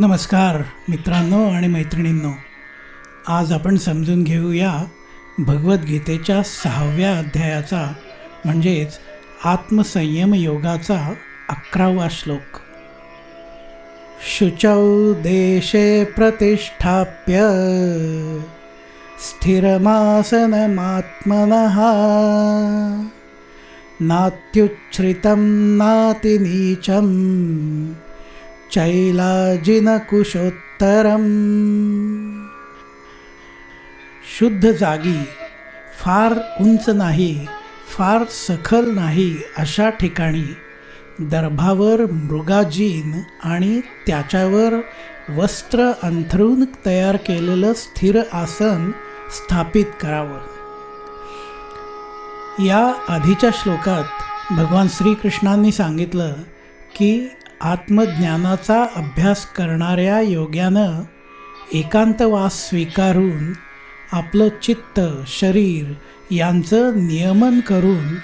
नमस्कार मित्रांनो आणि मैत्रिणींनो. आज आपण समजून घेऊया भगवद्गीतेच्या सहाव्या अध्यायाचा म्हणजेच आत्मसंयम योगाचा अकरावा श्लोक. शुचौ देशे प्रतिष्ठाप्य स्थिरमासनमात्मनः नात्युच्छ्रितं नातिनीचं चैलाजिनकुशोत्तरम। शुद्ध जागी फार उंच नाही फार सखल नाही अशा ठिकाणी दर्भावर मृगाजीन आणि त्याच्यावर वस्त्र अंथरून तयार केलेलं स्थिर आसन स्थापित करावं. या आधीच्या श्लोकात भगवान श्रीकृष्णांनी सांगितलं की आत्मज्ञानाचा अभ्यास करणाऱ्या योग्यानं एकांतवास स्वीकारून आपलं चित्त शरीर यांचं नियमन करून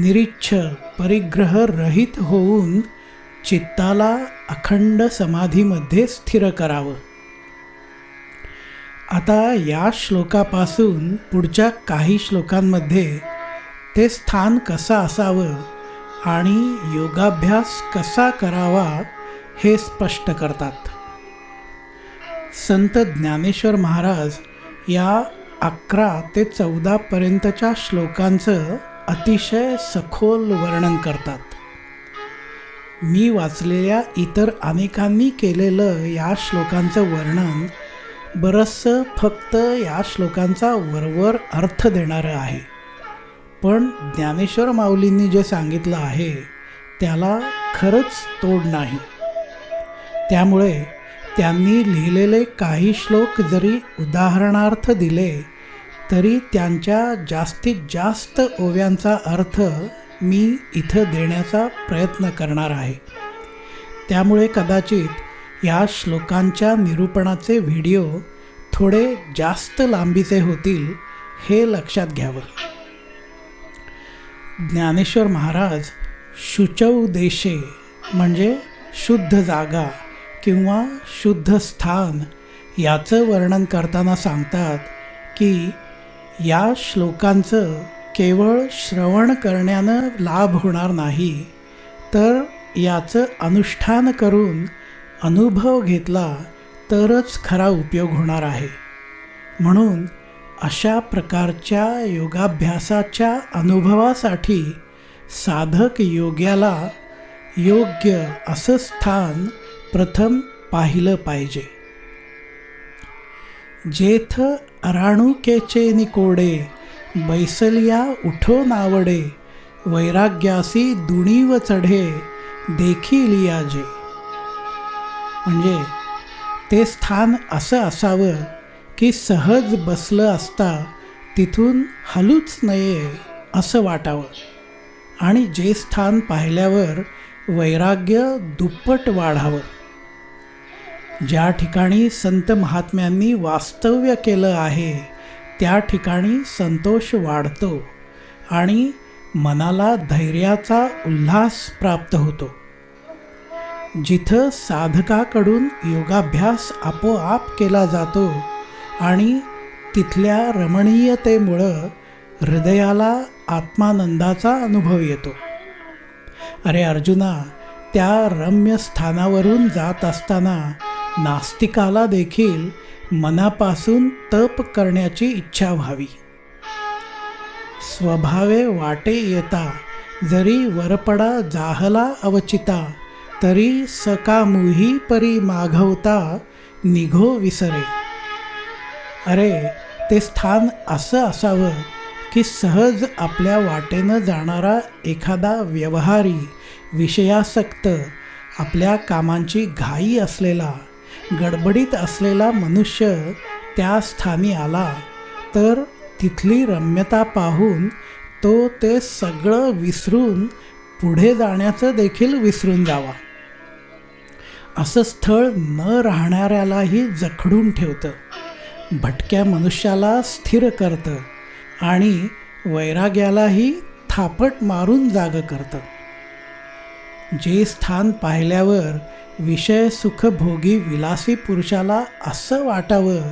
निरीच्छ परिग्रह रहित होऊन चित्ताला अखंड समाधीमध्ये स्थिर करावं. आता या श्लोकापासून पुढच्या काही श्लोकांमध्ये ते स्थान कसं असावं आणि योगाभ्यास कसा करावा हे स्पष्ट करतात. संत ज्ञानेश्वर महाराज या अकरा ते चौदापर्यंतच्या श्लोकांचं अतिशय सखोल वर्णन करतात. मी वाचलेल्या इतर अनेकांनी केलेलं या श्लोकांचं वर्णन बरंचसं फक्त या श्लोकांचा वरवर अर्थ देणारं आहे. पण ज्ञानेश्वर माऊलींनी जे सांगितलं आहे त्याला खरंच तोड नाही. त्यामुळे त्यांनी लिहिलेले काही श्लोक जरी उदाहरणार्थ दिले तरी त्यांच्या जास्तीत जास्त ओव्यांचा अर्थ मी इथं देण्याचा प्रयत्न करणार आहे. त्यामुळे कदाचित या श्लोकांच्या निरूपणाचे व्हिडिओ थोडे जास्त लांबीचे होतील हे लक्षात घ्यावं. ज्ञानेश्वर महाराज शुचव देशे म्हणजे शुद्ध जागा किंवा शुद्ध स्थान याचं वर्णन करताना सांगतात की या श्लोकांचं केवळ श्रवण करण्यानं लाभ होणार नाही तर याचं अनुष्ठान करून अनुभव घेतला तरच खरा उपयोग होणार आहे. म्हणून अशा प्रकारच्या योगाभ्यासाच्या अनुभवासाठी साधक योग्याला योग्य असं स्थान प्रथम पाहिलं पाहिजे. जेथ अराणुकेचे निकोडे बैसलिया उठो नावडे वैराग्यासी दुणीव चढे देखील याजे म्हणजे ते स्थान असं असावं की सहज बसलं असता तिथून हलूच नये असं वाटावं. आणि जे स्थान पाहिल्यावर वैराग्य दुप्पट वाढावं. ज्या ठिकाणी संत महात्म्यांनी वास्तव्य केलं आहे त्या ठिकाणी संतोष वाढतो आणि मनाला धैर्याचा उल्हास प्राप्त होतो. जिथं साधकाकडून योगाभ्यास आपोआप केला जातो आणि तिथल्या रमणीयतेमुळं हृदयाला आत्मानंदाचा अनुभव येतो. अरे अर्जुना त्या रम्य स्थानावरून जात असताना नास्तिकाला देखील मनापासून तप करण्याची इच्छा व्हावी. स्वभावे वाटे येता जरी वरपडा जाहला अवचिता तरी सकामुही परी माघवता निघो विसरे. अरे ते स्थान असं असावं की सहज आपल्या वाटेनं जाणारा एखादा व्यवहारी विषयासक्त आपल्या कामांची घाई असलेला गडबडीत असलेला मनुष्य त्या स्थानी आला तर तिथली रम्यता पाहून तो ते सगळं विसरून पुढे जाण्याचं देखील विसरून जावा. असं स्थळ न राहणाऱ्यालाही जखडून ठेवतं. भटक्या मनुष्याला स्थिर करतं आणि वैराग्यालाही थापट मारून जाग करतं. जे स्थान पाहिल्यावर विषय सुखभोगी विलासी पुरुषाला असं वाटावं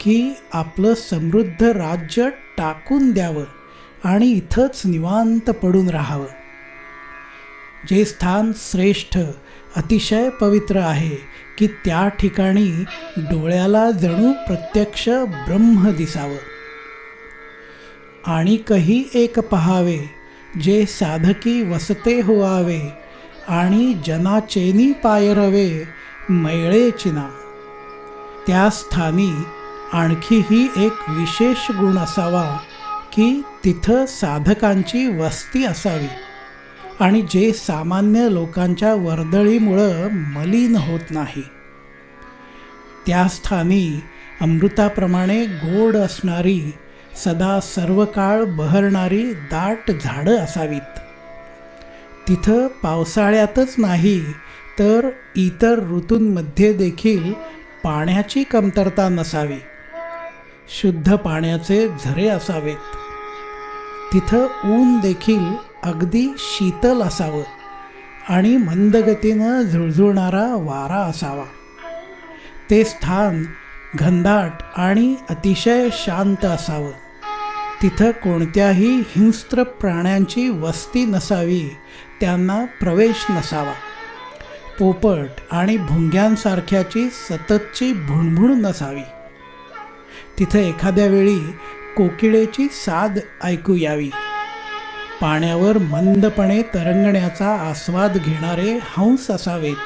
की आपलं समृद्ध राज्य टाकून द्यावं आणि इथंच निवांत पडून राहावं. जे स्थान श्रेष्ठ अतिशय पवित्र आहे की त्या ठिकाणी डोळ्याला जणू प्रत्यक्ष ब्रह्म दिसावं. आणि कही एक पहावे जे साधकी वसते होवावे आणि जनाचेनी पायरवे मैळे चिना. त्या स्थानी आणखीही एक विशेष गुण असावा की तिथं साधकांची वस्ती असावी. आणि जे सामान्य लोकांच्या वर्दळीमुळं मलिन होत नाही. त्या स्थानी अमृताप्रमाणे गोड असणारी सदा सर्व काळ बहरणारी दाट झाडं असावीत. तिथं पावसाळ्यातच नाही तर इतर ऋतूंमध्ये देखील पाण्याची कमतरता नसावी. शुद्ध पाण्याचे झरे असावेत. तिथं ऊन देखील अगदी शीतल असावं आणि मंदगतीनं झुळझुळणारा वारा असावा. ते स्थान घनदाट आणि अतिशय शांत असावं. तिथं कोणत्याही हिंस्त्र प्राण्यांची वस्ती नसावी त्यांना प्रवेश नसावा. पोपट आणि भुंग्यांसारख्याची सततची भुणभुण नसावी. तिथं एखाद्या वेळी कोकिळेची साद ऐकू यावी. पाण्यावर मंदपणे तरंगण्याचा आस्वाद घेणारे हंस असावेत.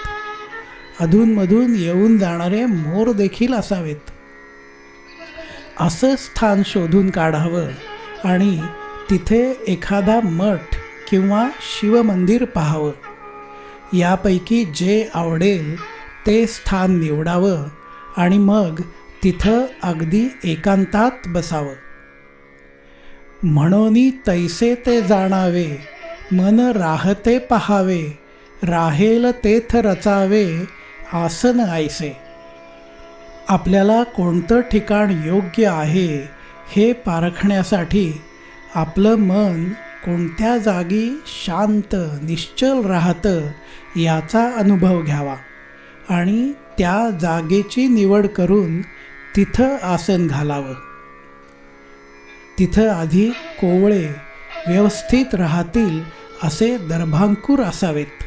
अधूनमधून येऊन जाणारे मोर देखील असावेत. असं स्थान शोधून काढावं आणि तिथे एखादा मठ किंवा शिवमंदिर पाहावं. यापैकी जे आवडेल ते स्थान निवडावं आणि मग तिथं अगदी एकांतात बसावं. म्हणून तैसे ते जाणावे मन राहते पहावे राहेल तेथ रचावे आसन आयसे आपल्याला कोणतं ठिकाण योग्य आहे हे पारखण्यासाठी आपलं मन कोणत्या जागी शांत निश्चल राहतं याचा अनुभव घ्यावा. आणि त्या जागेची निवड करून तिथं आसन घालावं. तिथं आधी कोवळे व्यवस्थित राहतील असे दर्भांकूर असावेत.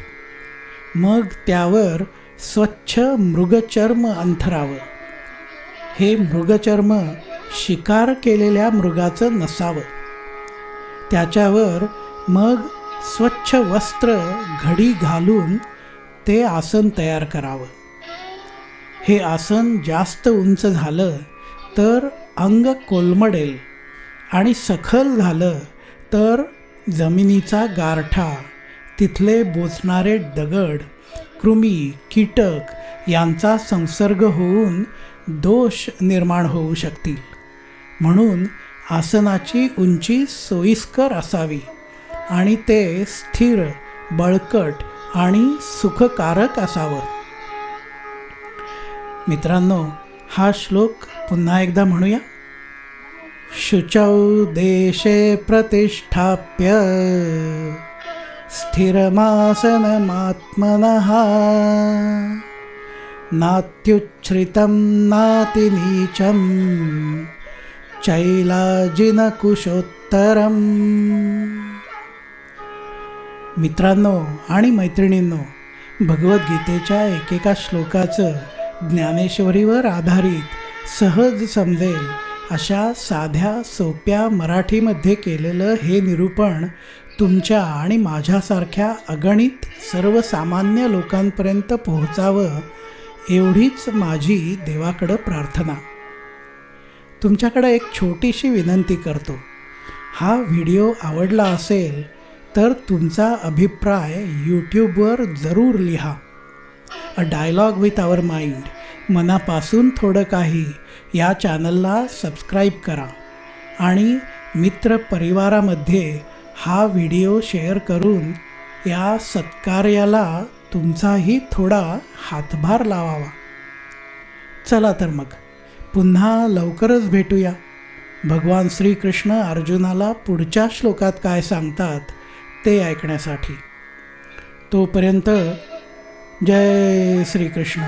मग त्यावर स्वच्छ मृगचर्म अंथरावं. हे मृगचर्म शिकार केलेल्या मृगाचं नसावं. त्याच्यावर मग स्वच्छ वस्त्र घडी घालून ते आसन तयार करावं. हे आसन जास्त उंच झालं तर अंग कोलमडेल. आणि सखल झालं तर जमिनीचा गारठा तिथले बोचणारे दगड कृमी कीटक यांचा संसर्ग होऊन दोष निर्माण होऊ शकतील. म्हणून आसनाची उंची सोयीस्कर असावी आणि ते स्थिर बळकट आणि सुखकारक असावं. मित्रांनो हा श्लोक पुन्हा एकदा म्हणूया. शुचौ देशे प्रतिष्ठाप्य। स्थिरमासनमात्मनः। नात्युच्छ्रितं नातिनीचं। चैलाजिनकुशोत्तरम्। मित्रांनो आणि मैत्रिणींनो भगवद्गीतेच्या एकेका श्लोकाचं ज्ञानेश्वरीवर आधारित सहज समजेल अशा साध्या सोप्या मराठीमध्ये केलेलं हे निरूपण तुमच्या आणि माझ्यासारख्या अगणित सर्वसामान्य लोकांपर्यंत पोहोचावं एवढीच माझी देवाकडं प्रार्थना. तुमच्याकडं एक छोटीशी विनंती करतो. हा व्हिडिओ आवडला असेल तर तुमचा अभिप्राय यूट्यूबवर जरूर लिहा. A dialogue with our mind मनापासून थोडं काही या चॅनलला सबस्क्राईब करा आणि मित्र परिवारामध्ये हा व्हिडिओ शेअर करून या सत्कार्याला तुमचाही थोडा हातभार लावावा. चला तर मग पुन्हा लवकरच भेटूया. भगवान श्रीकृष्ण अर्जुनाला पुढच्या श्लोकात काय सांगतात ते ऐकण्यासाठी. तोपर्यंत जय श्रीकृष्ण.